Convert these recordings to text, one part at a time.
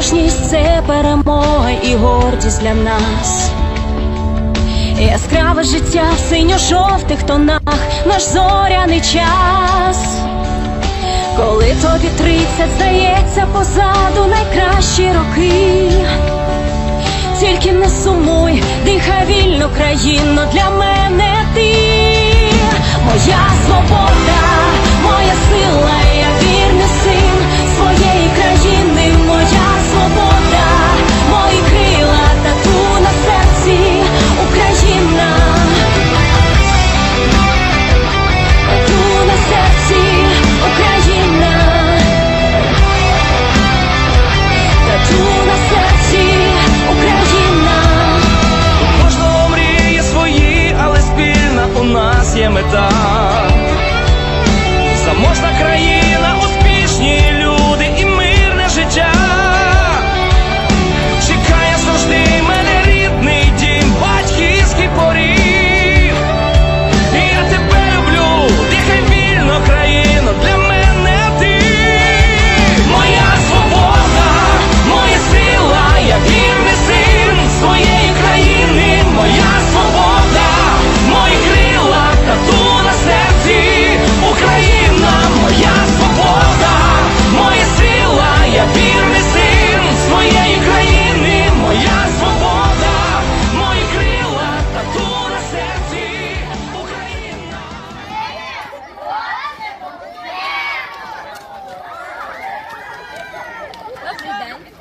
Незалежність це перемога і гордість для нас. Яскраве життя в синьо-жовтих тонах, наш зоряний час. Коли тобі тридцять, здається, позаду найкращі роки. Тільки не сумуй, дихай вільно країно для мене ти,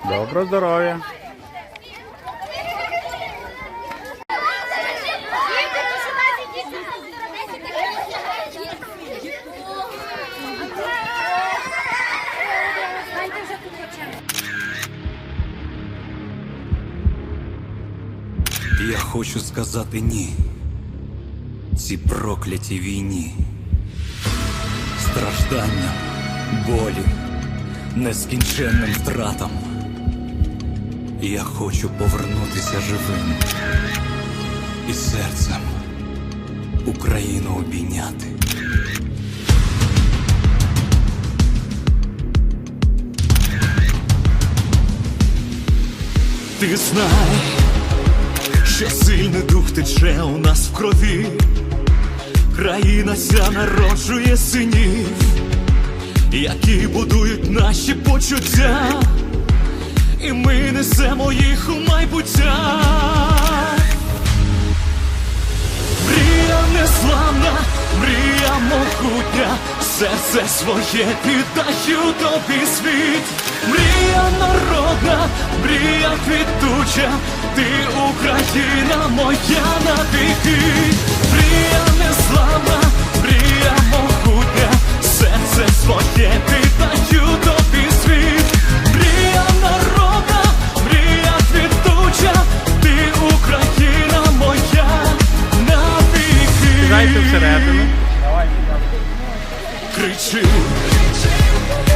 Доброго здоров'я. Я хочу сказати ні. Цій проклятій війні. Стражданням, болі, нескінченним втратам. Я хочу повернутися живим і серцем Україну обійняти. Ти знай, що сильний дух тече у нас в крові, країна ця народжує синів, які будують наші почуття, і ми несемо їх у майбуття. Мрія неславна, мрія могутня, серце своє віддаю тобі світ. Мрія народна, мрія квітуча, ти Україна моя навіки. кричи,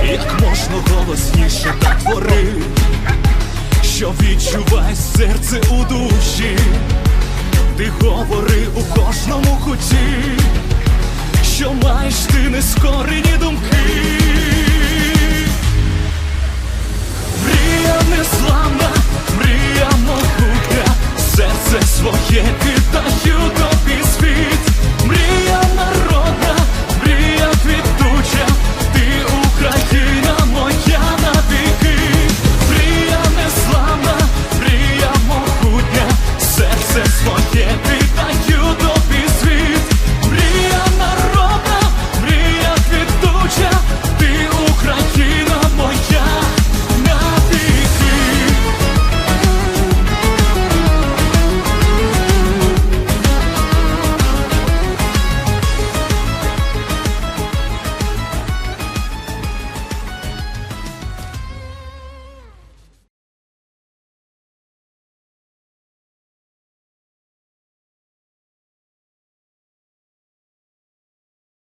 як можна голосніше так твори, що відчувай серце у душі, ти говори у кожному куті, що маєш ти нескорені думки, мрія не славна, мрія могутня, серце своє віддаю.